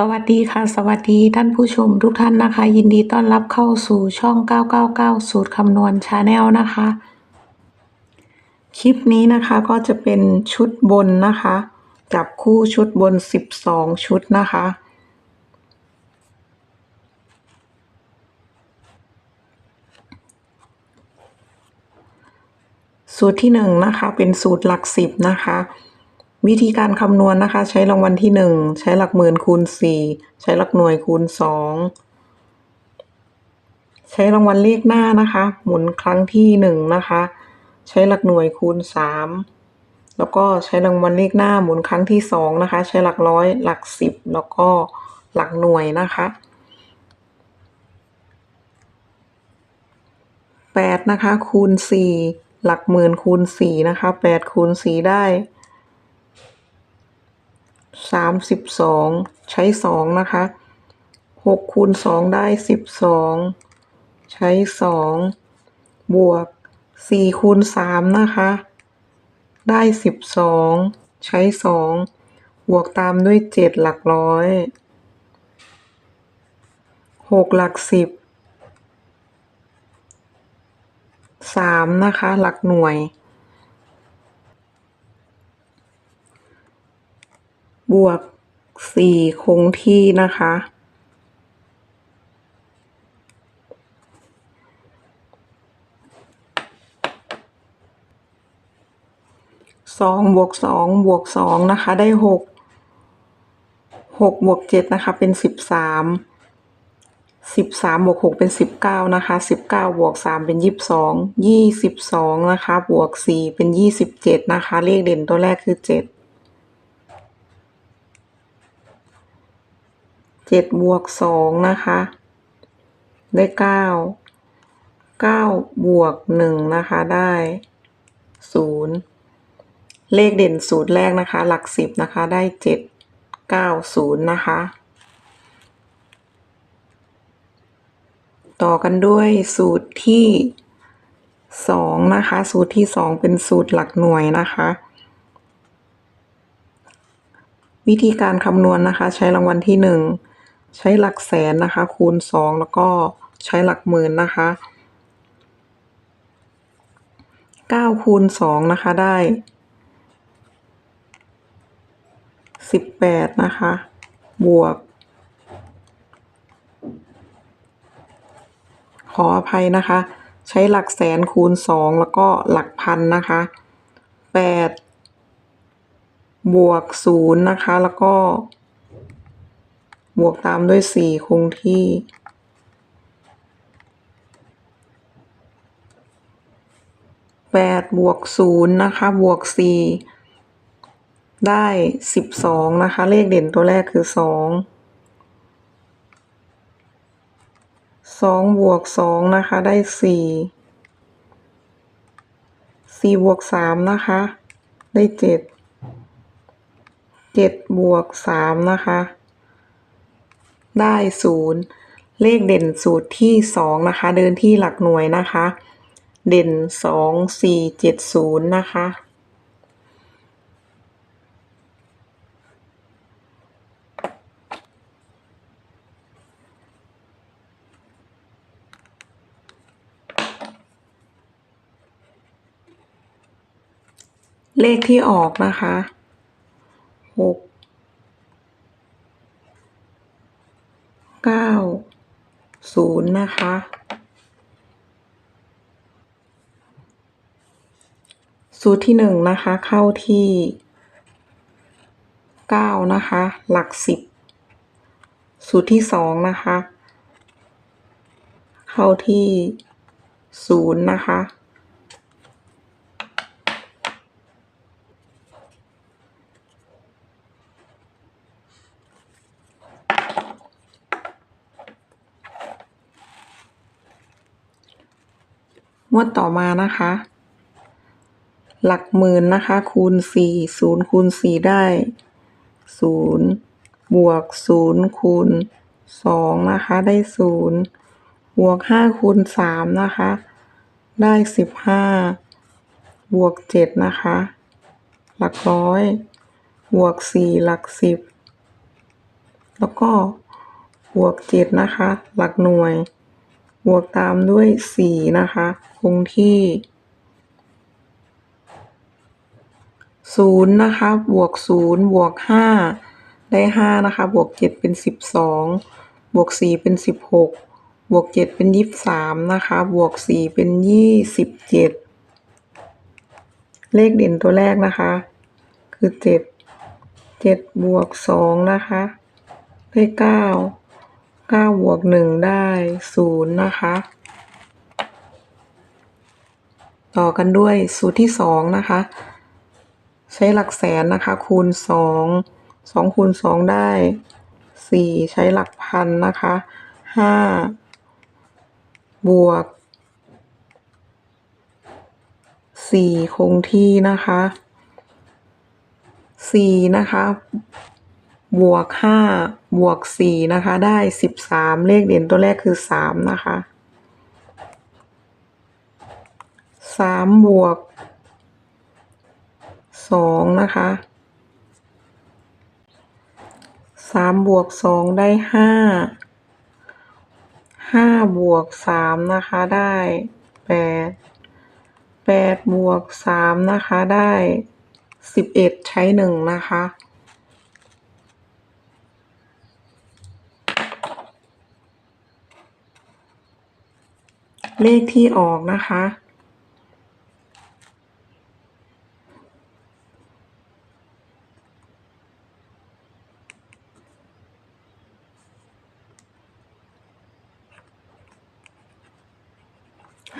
สวัสดีค่ะ สวัสดีท่านผู้ชมทุกท่านนะคะ ยินดีต้อนรับเข้าสู่ช่อง 999 สูตรคำนวณชาแนลนะคะ คลิปนี้นะคะก็จะเป็นชุดบนนะคะ จับคู่ชุดบน 12 ชุดนะคะ สูตรที่หนึ่งนะคะ เป็นสูตรหลักสิบนะคะ วิธีการคำนวณนะคะ ใช้รางวัลที่หนึ่งใช้หลักหมื่นคูณสี่ใช้หลักหน่วยคูณสองใช้รางวัลเลขหน้านะคะ หมุนครั้งที่หนึ่งนะคะ ใช้หลักหน่วยคูณสามแล้วก็ใช้รางวัลเลขหน้าหมุนครั้งที่สองนะคะ ใช้หลักร้อยหลักสิบแล้วก็หลักหน่วยนะคะแปดนะคะคูณสี่หลักหมื่นคูณสี่นะคะแปดคูณสี่ได้ สามสิบสองใช้สองนะคะหกคูณสองได้สิบสองใช้สองบวกสี่คูณสามนะคะ ได้สิบสองใช้สองบวกตามด้วยเจ็ดหลักร้อยหกหลักสิบสามนะคะ หลักหน่วย บวกสี่คงที่นะคะ สองบวกสองบวกสองนะคะ ได้หกหกบวกเจ็ดนะคะ เป็นสิบสามสิบสามบวกหกเป็นสิบเก้านะคะสิบเก้าบวกสามเป็นยี่สิบสองยี่สิบสองนะคะ บวกสี่เป็นยี่สิบเจ็ดนะคะ เลขเด่นตัวแรกคือเจ็ด เจ็ดบวกสองนะคะ ได้เก้าเก้าบวกหนึ่งนะคะได้ศูนย์เลขเด่นสูตรแรกนะคะ หลักสิบนะคะได้เจ็ดเก้าศูนย์นะคะ ต่อกันด้วยสูตรที่สองนะคะ สูตรที่สองเป็นสูตรหลักหน่วยนะคะ วิธีการคำนวณนะคะ ใช้รางวัลที่หนึ่ง ใช้หลักแสนนะคะ คูณสองแล้วก็ใช้หลักหมื่นนะคะเก้าคูณสองนะคะได้สิบแปดนะคะ บวก ขออภัยนะคะ ใช้หลักแสนคูณสองแล้วก็หลักพันนะคะแปดบวกศูนย์นะคะ แล้วก็ บวกตามด้วยสี่คงที่ แปดบวกศูนย์นะคะ บวกสี่ได้สิบสองนะคะ เลขเด่นตัวแรกคือสองสองบวกสองนะคะ ได้สี่สี่บวกสามนะคะ ได้เจ็ดเจ็ดบวกสามนะคะ ได้ศูนย์เลขเด่นสูตรที่สองนะคะ เดินที่หลักหน่วยนะคะ เด่นสองสี่เจ็ดศูนย์นะคะเลขที่ออกนะคะหกเก้า ศูนย์นะคะ สูตรที่หนึ่งนะคะ เข้าที่เก้านะคะ หลักสิบ สูตรที่สองนะคะ เข้าที่ศูนย์นะคะ งวดต่อมานะคะ หลักหมื่นนะคะ คูณสี่ศูนย์คูณสี่ได้ศูนย์บวกศูนย์คูณสองนะคะได้ศูนย์บวกห้าคูณสามนะคะ ได้สิบห้าบวกเจ็ดนะคะ หลักร้อย บวกสี่หลักสิบ แล้วก็บวกเจ็ดนะคะ หลักหน่วย บวกตามด้วยสี่นะคะ คงที่ศูนย์นะคะ บวกศูนย์บวกห้าได้ห้านะคะ บวกเจ็ดเป็นสิบสองบวกสี่เป็นสิบหกบวกเจ็ดเป็นยี่สิบสามนะคะ บวกสี่เป็นยี่สิบเจ็ดเลขเด่นตัวแรกนะคะ คือเจ็ดเจ็ดบวกสองนะคะ ได้เก้า เก้าบวกหนึ่งได้ศูนย์นะคะ ต่อกันด้วยสูตรที่สองนะคะ ใช้หลักแสนนะคะ คูณสองสองคูณสองได้สี่ใช้หลักพันนะคะห้าบวกสี่คงที่นะคะสี่นะคะ บวกห้าบวกสี่นะคะ ได้สิบสามเลขเด่นตัวแรกคือสามนะคะสามบวกสองนะคะสามบวกสองได้ห้าห้าบวกสามนะคะได้แปดแปดบวกสามนะคะได้สิบเอ็ดใช้หนึ่งนะคะ เลขที่ออกนะคะ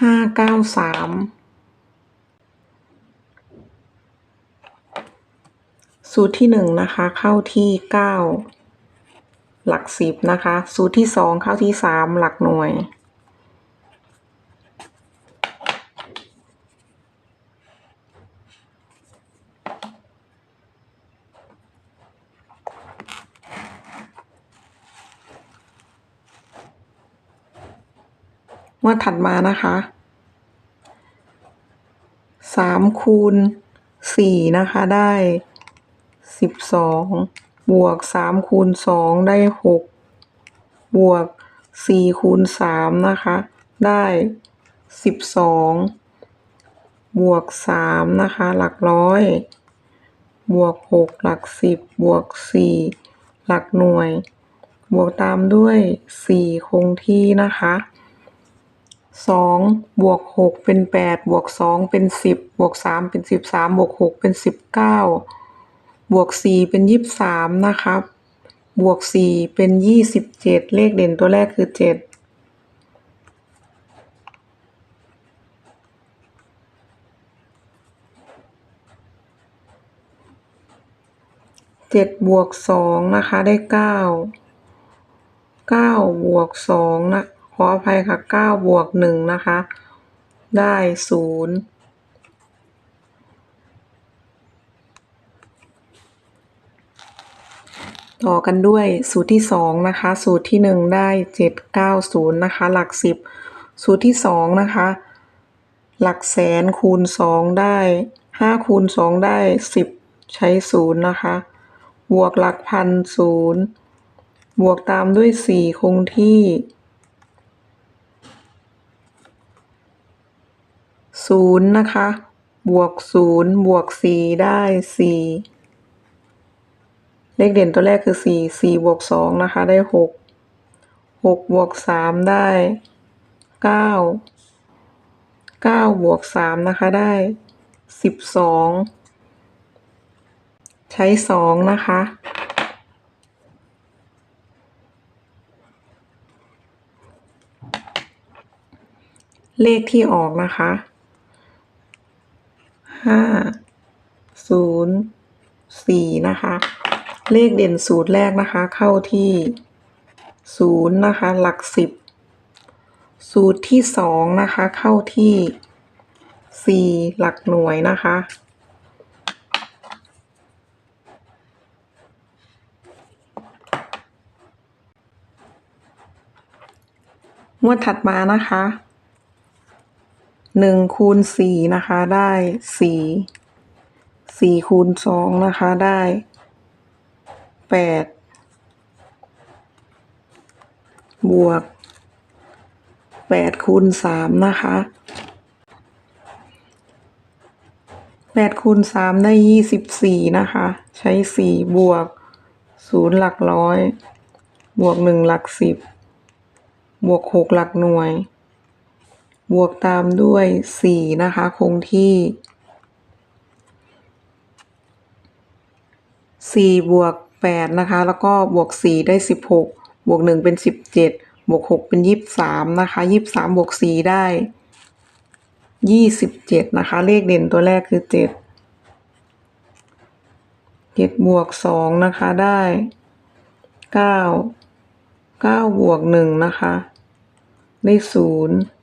ห้าเก้าสามสูตรที่หนึ่งนะคะ เข้าที่เก้าหลักสิบนะคะ สูตรที่สองเข้าที่สามหลักหน่วย งวดถัดมานะคะสามคูณสี่นะคะได้สิบสองบวกสามคูณสองได้หกบวกสี่คูณสามนะคะ ได้สิบสองบวกสามนะคะ หลักร้อย บวกหกหลักสิบบวกสี่หลักหน่วย บวกตามด้วยสี่คงที่นะคะ สองบวกหกเป็นแปดบวกสองเป็นสิบบวกสามเป็นสิบสามบวกหกเป็นสิบเก้าบวกสี่เป็นยี่สิบสามนะคะบบวกสี่เป็นยี่สิบเจ็ดเลขเด่นตัวแรกคือเจ็ดเจ็ดบวกสองนะคะได้เก้าเก้าบวกสองนะ ออภัยค่ะเก้าบวกหนึ่งนะคะ ได้ศูนย์ต่อกันด้วยสูตรที่สองนะคะ สูตรที่หนึ่งได้เจ็ดเก้าศูนย์นะคะ หลักสิบสูตรที่สองนะคะ หลักแสนคูณสองได้ห้าคูณสองได้สิบใช้ศูนย์นะคะ บวกหลักพันศูนย์บวกตามด้วยสี่คงที่ ศูนย์นะคะ บวกศูนย์บวกสี่ได้สี่เลขเด่นตัวแรกคือสี่สี่บวกสองนะคะได้หกหกบวกสามได้เก้าเก้าบวกสามนะคะได้สิบสองใช้สองนะคะเลขที่ออกนะคะ ห้าศูนย์สี่นะคะ เลขเด่นสูตรแรกนะคะ เข้าที่ศูนย์นะคะ หลักสิบสูตรที่สองนะคะ เข้าที่สี่หลักหน่วยนะคะงวดถัดมานะคะ หนึ่งคูณสี่นะคะได้สี่สี่คูณสองนะคะได้แปดบวกแปดคูณสามนะคะแปดคูณสามได้ยี่สิบสี่นะคะ ใช้สี่บวกศูนย์หลักร้อย บวกหนึ่งหลักสิบ บวกหกหลักหน่วย บวกตามด้วย 4 นะคะ คงที่ 4 บวก 8 นะคะ แล้วก็บวก 4 ได้ 16 บวก 1 เป็น 17 บวก 6 เป็น 23 นะคะ 23 บวก 4 ได้ 27 นะคะ เลขเด่นตัวแรกคือ 7 7 บวก 2 นะคะ ได้ 9 9 บวก 1 นะคะ ได้ 0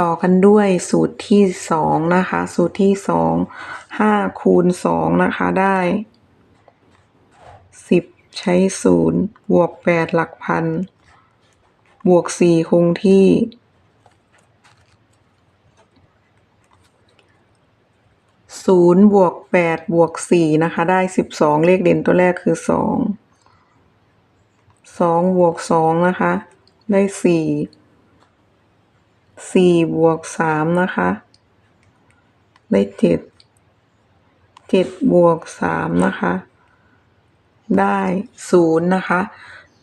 ต่อกันด้วยสูตรที่สองนะคะ สูตรที่สองห้าคูณสองนะคะได้สิบใช้ศูนย์บวกแปดหลักพัน บวกสี่คงที่ศูนย์บวกแปดบวกสี่นะคะ ได้สิบสองเลขเด่นตัวแรกคือสองสองบวกสองนะคะ ได้สี่ สี่บวกสามนะคะ ได้เจ็ดเจ็ดบวกสามนะคะ ได้ศูนย์นะคะ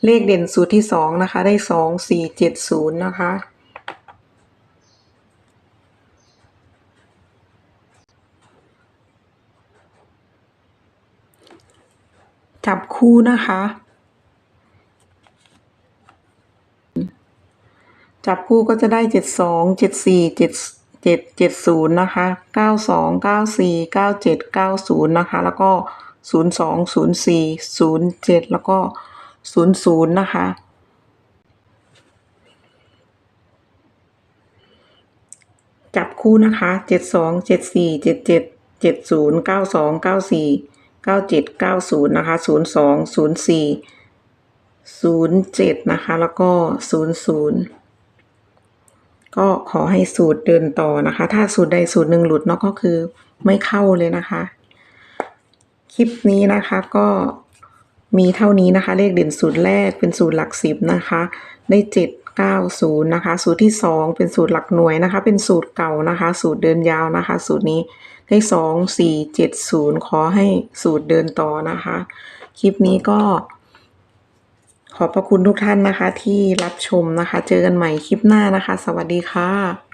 เลขเด่นสูตรที่สองนะคะ ได้สองสี่เจ็ดศูนย์นะคะจับคู่นะคะ จับคู่ก็จะได้เจ็ดสองเจ็ดสี่เจ็ดเจ็ดเจ็ดศูนย์นะคะเก้าสองเก้าสี่เก้าเจ็ดเก้าศูนย์นะคะ แล้วก็ศูนย์สองศูนย์สี่ศูนย์เจ็ดแล้วก็ศูนย์ศูนย์นะคะ จับคู่นะคะเจ็ดสองเจ็ดสี่เจ็ดเจ็ดเจ็ดศูนย์เก้าสองเก้าสี่เก้าเจ็ดเก้าศูนย์นะคะศูนย์สองศูนย์สี่ศูนย์เจ็ดนะคะ แล้วก็ศูนย์ศูนย์ ก็ขอให้สูตรเดินต่อนะคะ ถ้าสูตรใดสูตรหนึ่งหลุดเนาะก็คือไม่เข้าเลยนะคะ คลิปนี้นะคะก็มีเท่านี้นะคะ เลขเด่นสูตรแรกเป็นสูตรหลักสิบนะคะ ได้เจ็ดเก้าศูนย์นะคะ สูตรที่สองเป็นสูตรหลักหน่วยนะคะ เป็นสูตรเก่านะคะ สูตรเดินยาวนะคะ สูตรนี้ได้สองสี่เจ็ดศูนย์ขอให้สูตรเดินต่อนะคะ คลิปนี้ก็ ขอบพระคุณทุกท่านนะคะที่รับชมนะคะ เจอกันใหม่คลิปหน้านะคะ สวัสดีค่ะ